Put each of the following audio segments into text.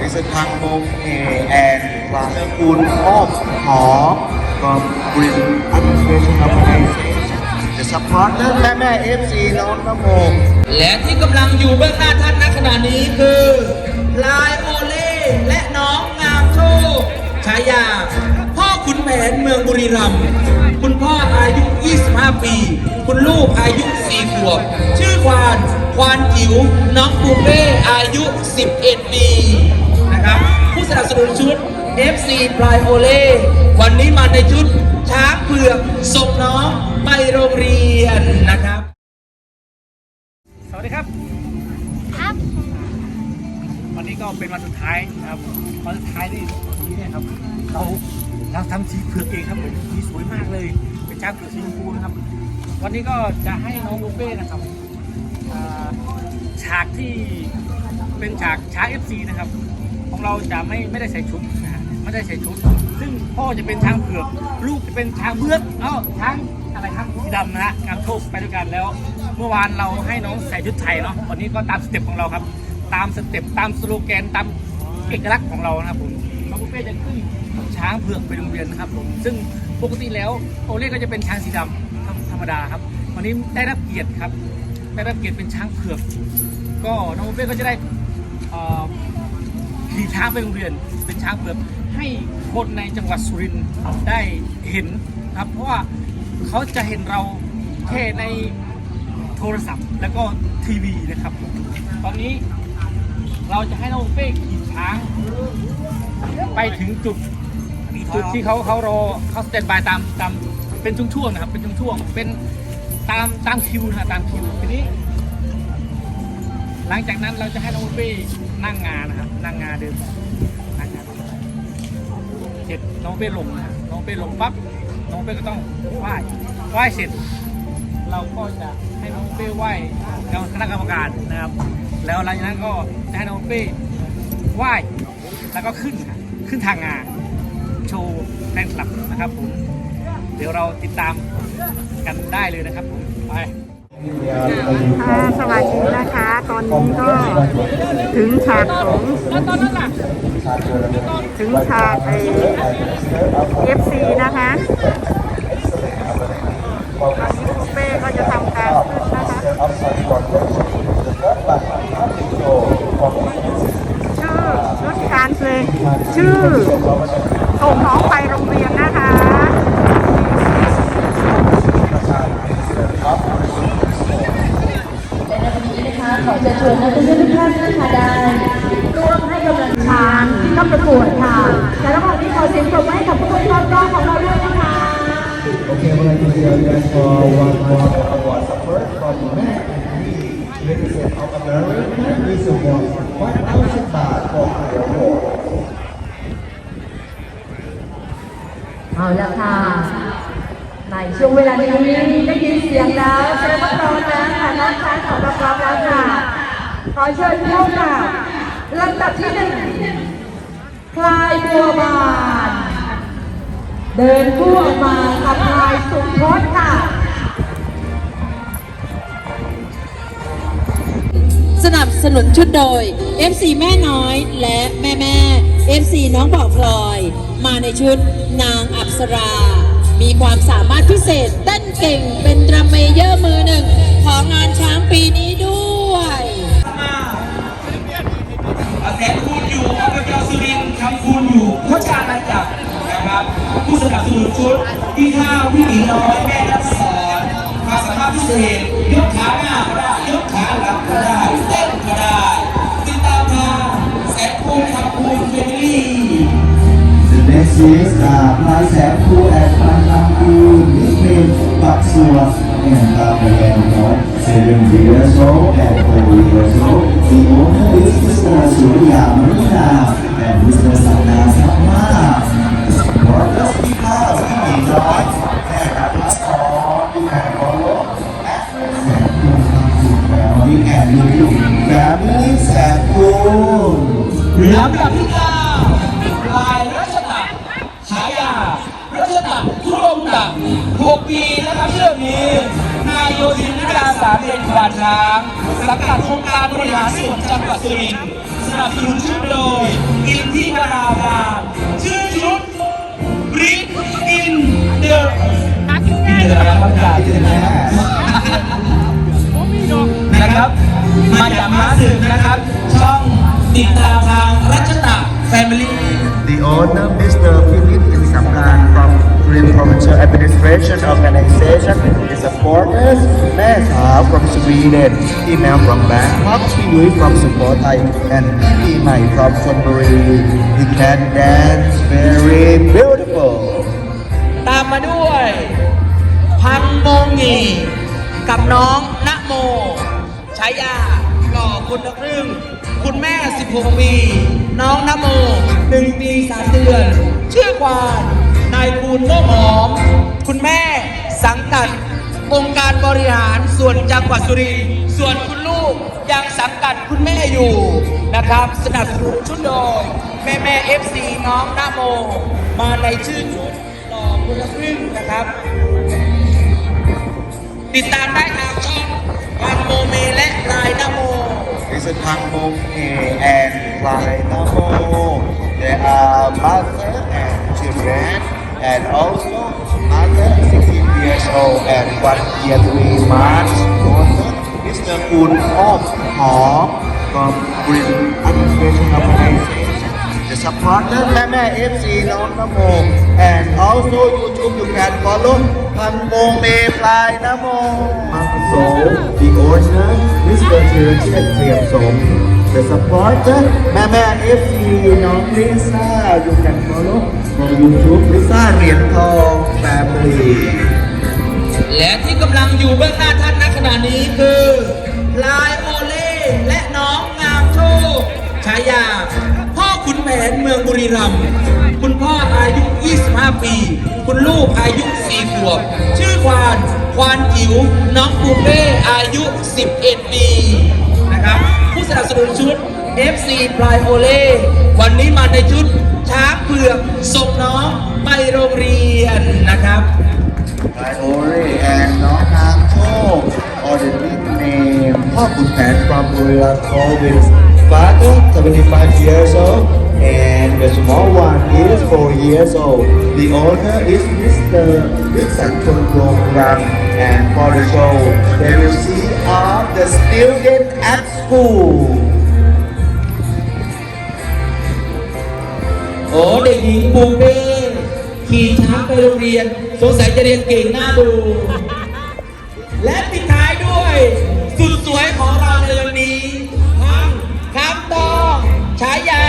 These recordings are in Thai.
Mr. Kang Mong Hee and Mr. Kun Ong Hó from Green Administration Organization the supporter แม่แม่ FC น้องน้ำโมและที่กำลังอยู่เบื้องหน้าท่านณขณะนี้คือลายโอเล่และน้องงามโชคฉายา พ่อขุนแผนเมืองบุรีรัมย์คุณพ่ออายุ 25 ปี คุณลูกอายุ 4 ขวบ ชื่อควาน ควานจิ๋ว น้องปูเป้ อายุ 11 ปี สนับสนุนชุด FC ปลายโอเล่วันนี้มาในชุดช้างเผือกส่งน้องไปโรงเรียนนะครับ สวัสดีครับ ครับ วันนี้ก็เป็นวันสุดท้ายนะครับวันสุดท้ายนี่นี่เนี่ยครับเราเราทำสีเผือกเองครับผมสีสวยมากเลยเป็นช้างเผือกสีชมพูนะครับ วันนี้ก็จะให้น้องบุฟเป้นะครับอ่าฉากที่เป็นฉากช้างเอฟซีนะครับ ของเราจะไม่ไม่ได้ใส่ชุดนะไม่ได้ใส่ชุด ซึ่งพ่อจะเป็นช้างเผือก ลูกจะเป็นช้างเบือกเอ้าช้างอะไรครับสีดำนะฮะงามโชคไปด้วยกันแล้ว เมื่อวานเราให้น้องใส่ชุดไทยเนาะวันนี้ก็ตามสเต็ปของเราครับ ตามสเต็ปตามสโลแกนตามเอกลักษณ์ของเรานะครับผมน้องบุฟเป้จะขึ้นช้างเผือกไปโรงเรียนนะครับผมซึ่งปกติแล้วโอเล่ก็จะเป็นช้างสีดำธรรมดาครับวันนี้ได้รับเกียรติครับได้รับเกียรติเป็นช้างเผือก ก็น้องบุฟเป้ก็จะได้อ่อ ขี่ช้างไปโรงเรียนเป็นช้างเผือกให้คนในจังหวัดสุรินทร์ได้เห็นครับ เพราะว่าเขาจะเห็นเราแค่ในโทรศัพท์แล้วก็ทีวีนะครับ ตอนนี้เราจะให้น้องเป้ขี่ช้างไปถึงจุดจุดที่เขาเขารอเขาสแตนบายตามตามเป็นช่วงๆนะครับ เป็นช่วงๆเป็นตามตามคิวนะตามคิวทีนี้ หลังจากนั้นเราจะให้น้องบุฟเป้นั่งงานนะครับ นั่งงานเดินนั่งงานเสร็จน้องเป้ลงนะน้องเป้ลงปั๊บน้องเป้ก็ต้องไหว้ไหว้เสร็จ เราก็จะให้น้องเป้ไหว้คณะกรรมการนะครับ แล้วหลังจากนั้นก็จะให้น้องเป้ไหว้แล้วก็ขึ้นขึ้นทางงานโชว์แฟนคลับนะครับผมเดี๋ยวเราติดตามกันได้เลยนะครับผมไป ค่ะสวัสดีนะคะ ตอนนี้ก็ถึงฉากของถึงฉากไอเอฟซีนะคะตอนนี้คุณเป้ก็จะทำการขึ้นนะคะชื่อชุดการเพลงชื่อส่งน้องไปโรงเรียน วลานี้ได้ยินเสียงแล้วแสดงว่าพร้อมแล้วค่ะน้องช้างของเราพร้อมแล้วค่ะ ขอเชิญเข้าค่ะลำดับที่หนึ่งพลายบัวบานเดินทั่วมากับพลายสุพจน์ค่ะสนับสนุนชุดโดย FC แม่น้อยและแม่แม่ FC น้องบอกพลอย มาในชุดนางอัปสรา มีความสามารถพิเศษเต้นเก่งเป็นดรัมเมเยอร์มือหนึ่งของงานช้างปีนี้ด้วยอาแสนคูณอยู่อบจสุรินทร์คำคูณอยู่โคชาอาณาจักรนะครับผู้สนับสนุนชุดที่ข้าวพี่หญิงน้อยแม่นักสอนความสามารถพิเศษยกขาหน้าก็ได้ยกขาหลังก็ได้ exist อ่า plant sap food and plant food this mean but source and the brand you know seven years old and four years old the owner is Mr. Surya Manuna and Mr. Sanna Sapma what does he have coming on and that's all you can follow efforts and good family and good families and good ลำดับที่9 โยธินวิทยาสารเด่นขวันน้างสังกัดโครงการบริหารส่วนจังหวัดสุรินทร์สนับสนุนชุดโดยกินที่กราบาชื่อชุดบริกอินเดอร์นี่แหละรับประกาศที่น่นะครับ มาจากมาสืบนะครับ ช่องติดตามทางรัชตะแฟมิลี่ดีโอเนอร์ Korean Provincial Administration Organization, the supporters, Mesa from Sweden, Email from Bangkok, Yui from Sukhothai, and Imai from Chonburi. He can dance very beautiful. ตามมาด้วย พังมงงีกับน้องณโมฉายาหล่อคุณละครึ่ง คุณแม่ 16 ปี น้องณโม 1 ปี 3 เดือนชื่อควาน นายคูณโมหอม คุณแม่สังกัด องค์การบริหารส่วนจังหวัดสุรินทร์ส่วนคุณลูกยังสังกัดคุณแม่อยู่นะครับ สนับสนุนชุดโดยแม่แม่เอฟซีน้องนาโม มาในชื่อชุดหล่อคุณละครึ่งนะครับ ติดตามได้ทางช่องวันโมเมและลายนาโม This is Hang Mong and Lai Namo. They are mother and children, and also mother 16 years old and one year three months. Also, Mr. Kun Hom Hom from Green Administration Organization. The supporter Mama FC Non Namo and also YouTube you can follow Hang Mong Me Fly Namo. So the owner Mr. Tirachet Priam Som. The supporter Mama FC Non Lisa you can follow from YouTube Lisa Rian Thong Family. และที่กำลังอยู่เบื้องหน้าท่านณขณะนี้คือลายโอเล่และน้องงามโชคฉายา พ่อขุนแผนเมืองบุรีรัมย์คุณพ่ออายุ 25 ปี คุณลูกอายุ 4 ขวบ ชื่อควาน ควานจิ๋ว น้องปูเป้อายุ 11 ปี สนับสนุนชุด FC ปลายโอเล่วันนี้มาในชุดช้างเผือกส่งน้องไปโรงเรียนนะครับ By Ore and Nong Nam Cho, or the nickname Pokun Pan from Gorilla Province. Father, 75 years old, and the small one is 4 years old. The owner is Mr. Vincent Chong Ram, and for the show, they will see the student at school. โอ้เด็กหญิงปูเป้ขี่ช้างไปโรงเรียน สงสัยจะเรียนเก่งหน้าดู และปิดท้ายด้วย สุดสวยของเราในวันนี้ทั้งคำตองฉายา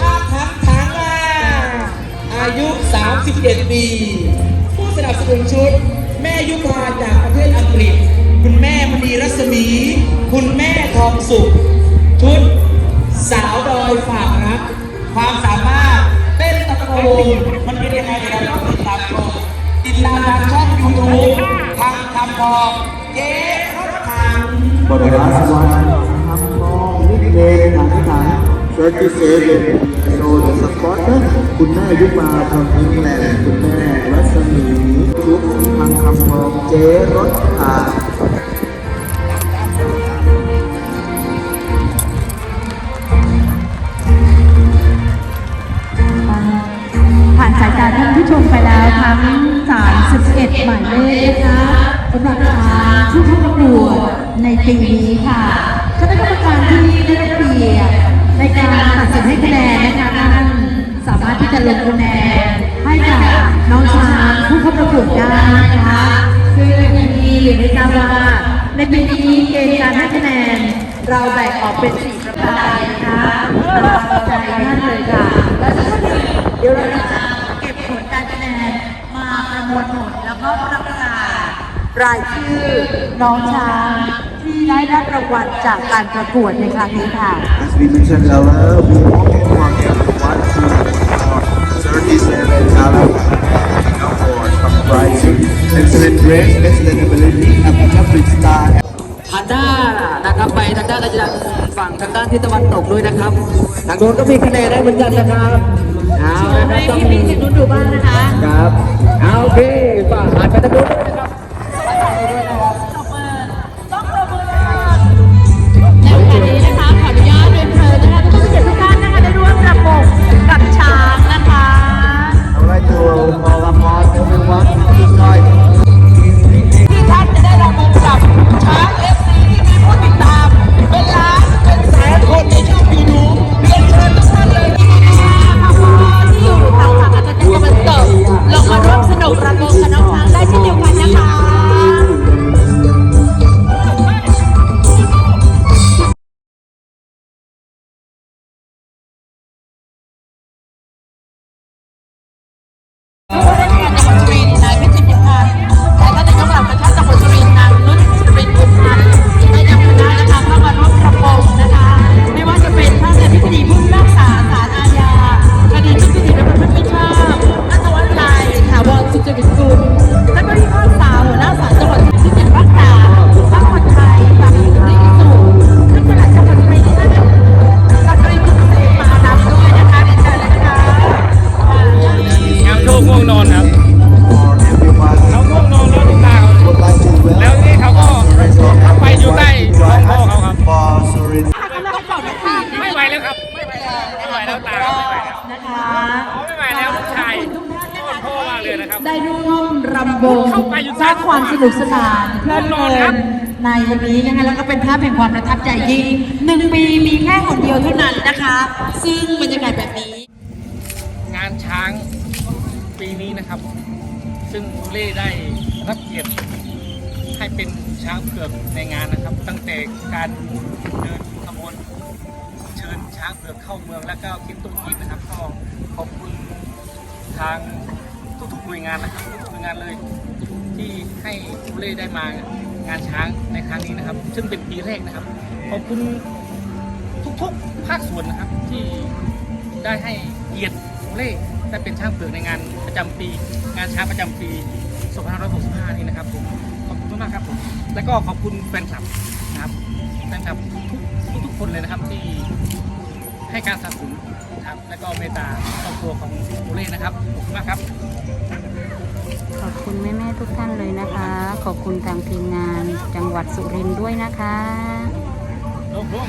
อาคังถังอาอายุ 37 ปี ผู้สนับสนุนชุด แม่ยุพาจากประเทศอังกฤษ คุณแม่มณีรัศมี คุณแม่ทองสุข ชุด สาวดอยฝากรักความสามารถเต้นตะโกนมันเป็นยังไงเดี๋ยวเราต้องติดตามชมติดตามทางช่องยูทูบทางคำพองเจ๊รถถัง For the last one, Hamong nickname Thang Thang, 37. So the supporter, คุณแม่ยุมา from England คุณแม่ หมายเลขนะคะสำหรับช้างผู้เข้าประกวดในปีนี้ค่ะคณะกรรมการที่ได้รับเกียรติในการตัดสินให้คะแนนนะคะท่านสามารถที่จะลงคะแนนให้กับน้องช้างผู้เข้าประกวดได้นะคะซึ่งอย่างที่เรียนได้ทราบว่าในปีนี้เกณฑ์การให้คะแนน เราแบ่งออกเป็นสี่ประเภทนะคะตามใจท่านเลยค่ะและสักครู่หนึ่งเดี๋ยวเราจะ มาประมวลผลแล้วก็ประกาศรายชื่อน้องช้างที่ได้รับรางวัลจากการประกวดในครั้งนี้ค่ะ As we mentioned earlier, we only wanted one, two, four, 37 talent and awards comprising excellent grace, excellent ability, and perfect style. ทางด้านนะครับไปทางด้านราชดำฝั่งทางด้านทิศตะวันตกด้วยนะครับทางโน้นก็มีคะแนนได้เหมือนกันนะครับเอาละครับต้องพี่ๆที่นู้นดูบ้างนะคะ ครับ เอาโอเคฝากอ่านไปทางโน้นด้วย นุกสนานเพลิดเพลินในวันนี้นะคะแล้วก็เป็นภาพแห่งความประทับใจยิ่งหนึ่งปีมีแค่หนเดียวเท่านั้นนะคะ ซึ่งบรรยากาศแบบนี้ งานช้างปีนี้นะครับ ซึ่งเล่ได้รับเกียรติให้เป็นช้างเผือกในงานนะครับ ตั้งแต่การเดินขบวนเชิญช้างเผือกเข้าเมืองแล้วก็คิดตุ้มกินนะครับก็ขอบคุณทางทุกๆหน่วยงานนะครับทุกๆหน่วยงานเลย ที่ให้เล่ได้มางานช้างในครั้งนี้นะครับ ซึ่งเป็นปีแรกนะครับ ขอบคุณทุกๆภาคส่วนนะครับที่ได้ให้เกียรติเล่ได้เป็นช้างเผือกในงานประจำปี งานช้างประจำปี 2565 นี้นะครับผมขอบคุณมากครับผมแล้วก็ขอบคุณแฟนคลับนะครับแฟนคลับทุกทุกๆคนเลยนะครับที่ให้การสนับสนุน นะครับ และก็เมตตาครอบครัวของโอเล่นะครับขอบคุณมากครับ ขอบคุณแม่ๆทุกท่านเลยนะคะ ขอบคุณทางทีมงานจังหวัดสุรินทร์ด้วยนะคะ ลงลง